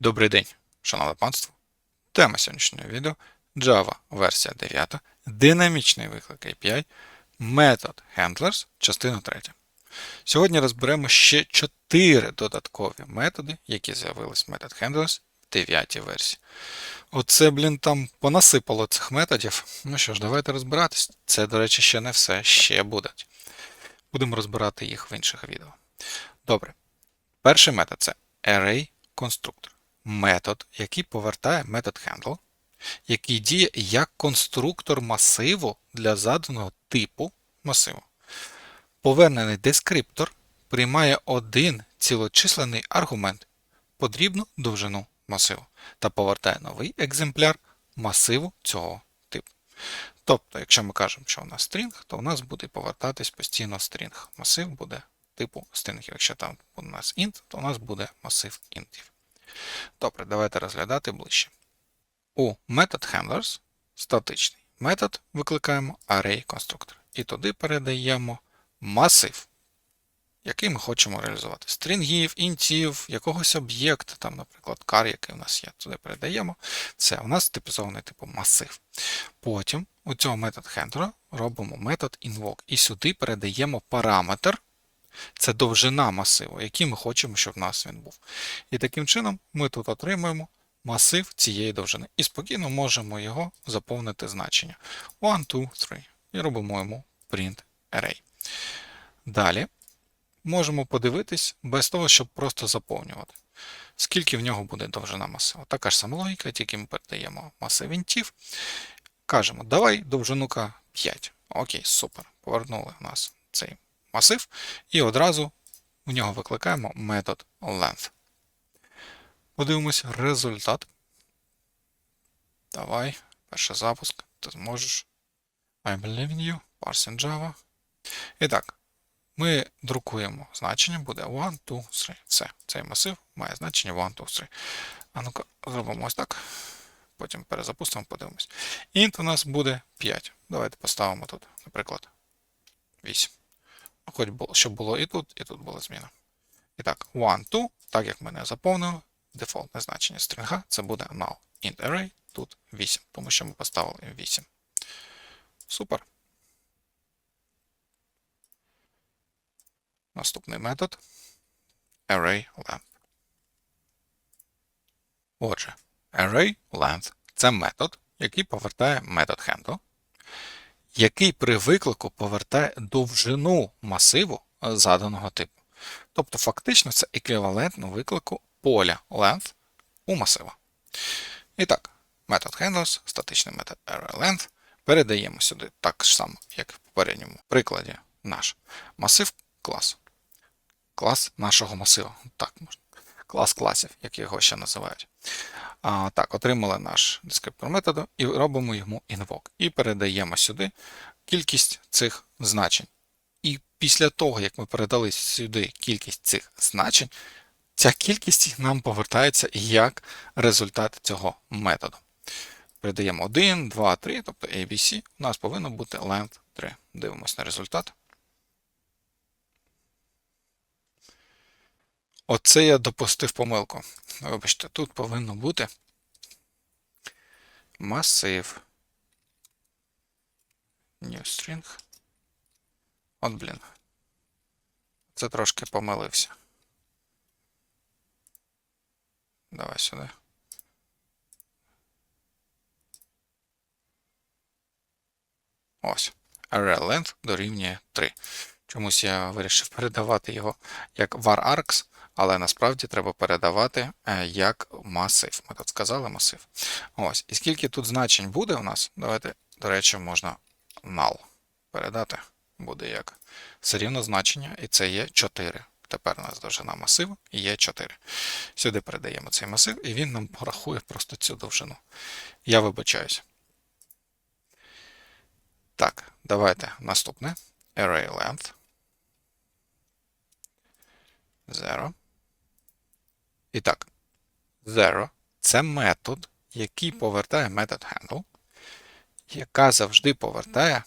Добрий день, шановне панство. Тема сьогоднішнього відео Java версія 9, динамічний виклик API, метод Handlers, частина 3. Сьогодні розберемо ще 4 додаткові методи, які з'явились в метод Handlers в 9 версії. Оце, блін, там понасипало цих методів. Ну що ж, давайте розбиратись. Це, до речі, ще не все, ще будуть. Будемо розбирати їх в інших відео. Добре. Перший метод це Array Constructor. Метод, який повертає метод handle, який діє як конструктор масиву для заданого типу масиву. Повернений дескриптор приймає один цілочисленний аргумент, подрібну довжину масиву, та повертає новий екземпляр масиву цього типу. Тобто, якщо ми кажемо, що у нас string, то у нас буде повертатись постійно string. Масив буде типу стрингів. Якщо там у нас int, то у нас буде масив інтів. Добре, давайте розглядати ближче. У метод handlers статичний метод викликаємо array конструктор. І туди передаємо масив, який ми хочемо реалізувати. Стрінгів, інтів, якогось об'єкта, там, наприклад, car, який у нас є, туди передаємо. Це у нас типізований типу масив. Потім у цього метод хендлера робимо метод invoke і сюди передаємо параметр. Це довжина масиву, який ми хочемо, щоб в нас він був. І таким чином ми тут отримуємо масив цієї довжини. І спокійно можемо його заповнити значення. 1, 2, 3. І робимо йому print array. Далі можемо подивитись без того, щоб просто заповнювати. Скільки в нього буде довжина масиву. Така ж сама логіка, тільки ми передаємо масив інтів. Кажемо, давай довжину 5. Окей, супер. Повернули у нас цей масив, і одразу в нього викликаємо метод length. Подивимось результат. Давай, перший запуск. Ти зможеш. I believe in you. Parsing Java. І так, ми друкуємо значення, буде 1, 2, 3. Все, цей масив має значення 1, 2, 3. А ну-ка, зробимо ось так. Потім перезапустимо, подивимось. Int у нас буде 5. Давайте поставимо тут, наприклад, 8. Хоч було, щоб було і тут, і тут була зміна. І так, 1, 2, так як ми не заповнили, дефолтне значення стрінга це буде null. int array тут 8, тому що ми поставили 8. Супер. Наступний метод array length. Отже, array length це метод, який повертає метод handle, який при виклику повертає довжину масиву заданого типу. Тобто, фактично, це еквівалентно виклику поля length у масива. І так, метод handlers, статичний метод array-length, передаємо сюди так само, як в попередньому прикладі, наш масив клас. Клас нашого масива. Так, можна. Клас класів, як його ще називають. А, Так, отримали наш дескриптор методу і робимо йому invoke. І передаємо сюди кількість цих значень. І після того, як ми передали сюди кількість цих значень, ця кількість нам повертається як результат цього методу. Передаємо 1, 2, 3, тобто ABC, у нас повинно бути length 3. Дивимось на результат. Оце я допустив помилку. Вибачте, тут повинно бути масив. New string. От, блін. Це трошки помилився. Давай сюди. Ось. Array length дорівнює 3. Чомусь я вирішив передавати його як var args, але насправді треба передавати е, як масив. Ми тут сказали масив. Ось. І скільки тут значень буде у нас? Давайте, до речі, можна null передати. Буде як все рівно значення, і це є 4. Тепер у нас довжина масиву і є 4. Сюди передаємо цей масив, і він нам порахує просто цю довжину. Я вибачаюсь. Так, давайте наступне. Array length. 0. І так, 0 це метод, який повертає метод handle, яка завжди повертає.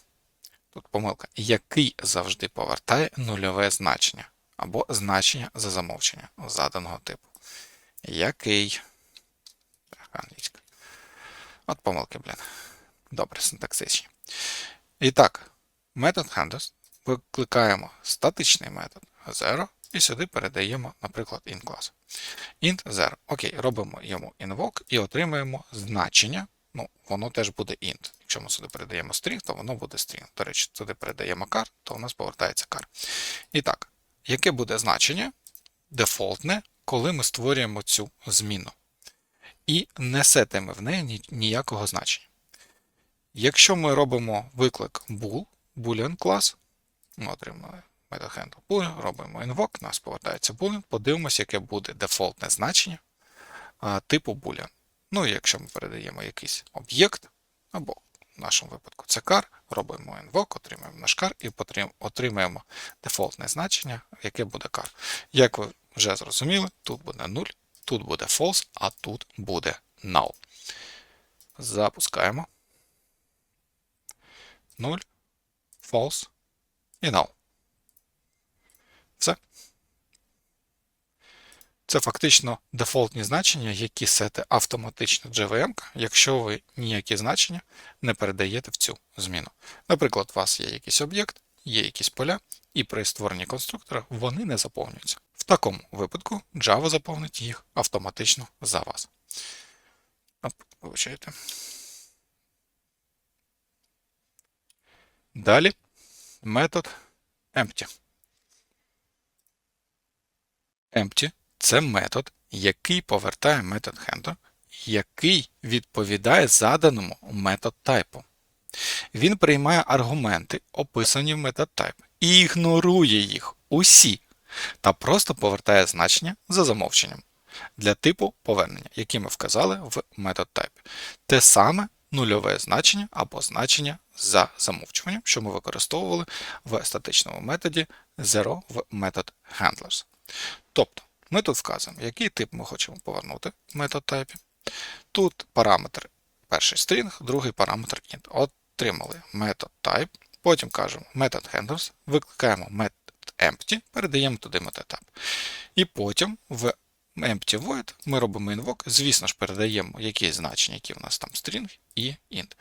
Тут помилка, який завжди повертає нульове значення або значення за замовчення заданого типу. Який От помилки, блін. Добре, синтаксичні. І так, метод handles викликаємо статичний метод 0 і сюди передаємо, наприклад, int class. int 0. Окей, робимо йому invoke і отримуємо значення. Ну, воно теж буде int. Якщо ми сюди передаємо string, то воно буде string. До речі, сюди передаємо car, то у нас повертається car. І так, яке буде значення дефолтне, коли ми створюємо цю зміну? І не сетимо в неї ніякого значення. Якщо ми робимо виклик bool, boolean клас, ми отримали метод boolean, робимо invoke, нас повертається boolean, подивимося, яке буде дефолтне значення а, типу boolean. Ну і якщо ми передаємо якийсь об'єкт, або в нашому випадку це car, робимо invoke, отримаємо наш car і отримаємо дефолтне значення, яке буде car. Як ви вже зрозуміли, тут буде 0, тут буде false, а тут буде null. Запускаємо. 0, false і null. Все. Це фактично дефолтні значення, які сете автоматично JVM, якщо ви ніякі значення не передаєте в цю зміну. Наприклад, у вас є якийсь об'єкт, є якісь поля, і при створенні конструктора вони не заповнюються. В такому випадку Java заповнить їх автоматично за вас. Оп. Далі метод empty. Empty це метод, який повертає метод handler, який відповідає заданому метод тайпу. Він приймає аргументи, описані в метод type, і ігнорує їх усі, та просто повертає значення за замовченням для типу повернення, який ми вказали в метод type. Те саме нульове значення або значення за замовчуванням, що ми використовували в статичному методі zero в метод handlers. Тобто, ми тут вказуємо, який тип ми хочемо повернути в метод type. Тут параметр перший string, другий параметр int. Отримали метод type, потім кажемо метод handlers, викликаємо метод empty, передаємо туди метод type. І потім в empty void ми робимо invoke, звісно ж, передаємо якісь значення, які в нас там string і int.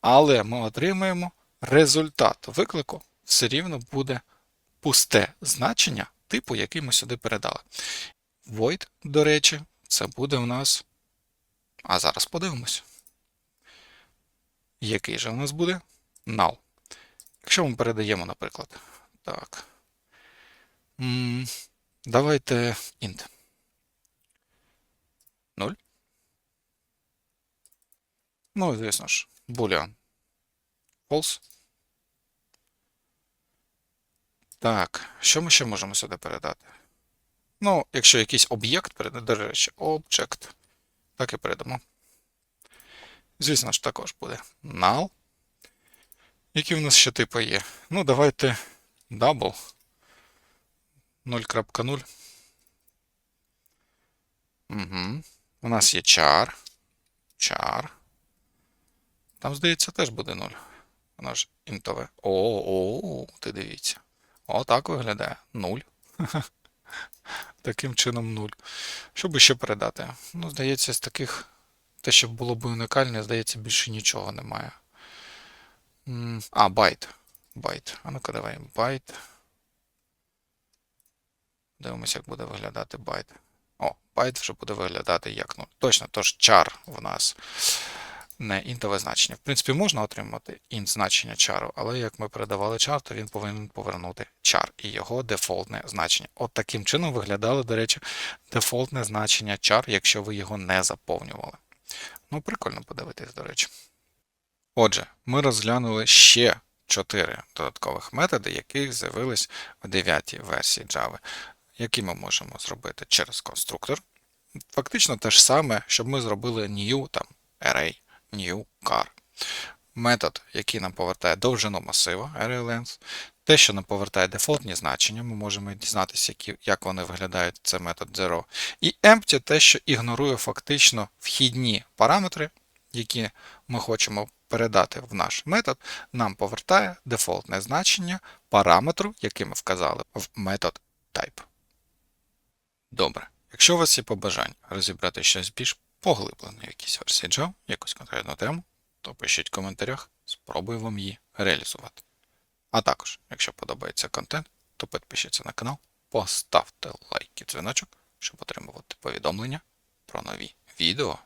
Але ми отримаємо результат виклику, все рівно буде пусте значення типу, який ми сюди передали. Void, до речі, це буде у нас. А зараз подивимось. Який же у нас буде? Null. Якщо ми передаємо, наприклад, так. Давайте int. 0. Ну, звісно ж, boolean. False. Так, що ми ще можемо сюди передати? Ну, якщо якийсь об'єкт до речі, object, так і передамо. Звісно ж, також буде null. Які в нас ще типи є? Ну, давайте double 0.0. Угу. У нас є char. Char. Там, здається, теж буде 0. Воно ж інтове. О, о, ти дивіться. О, так виглядає. 0. Таким чином 0. Що би ще передати? Ну, здається, з таких. Те, що було б унікальне, здається, більше нічого немає. А, байт. Байт. А ну-ка давай. Байт. Дивимося, як буде виглядати байт. О, байт вже буде виглядати як 0. Точно, тож char в нас не інтове значення. В принципі, можна отримати int значення чару, але як ми передавали char, то він повинен повернути char і його дефолтне значення. От таким чином виглядало, до речі, дефолтне значення char, якщо ви його не заповнювали. Ну, прикольно подивитись, до речі. Отже, ми розглянули ще 4 додаткових методи, які з'явились в 9 версії Java, які ми можемо зробити через конструктор. Фактично те ж саме, щоб ми зробили new там, array, new car. Метод, який нам повертає довжину масива ArrayLength, те, що нам повертає дефолтні значення, ми можемо дізнатися, які, як вони виглядають, це метод zero. І empty те, що ігнорує фактично вхідні параметри, які ми хочемо передати в наш метод, нам повертає дефолтне значення параметру, який ми вказали в метод type. Добре. Якщо у вас є побажання розібрати щось більш поглиблене в якійсь версії Java, якусь конкретну тему, то пишіть в коментарях, спробую вам її реалізувати. А також, якщо подобається контент, то підпишіться на канал, поставте лайк і дзвіночок, щоб отримувати повідомлення про нові відео.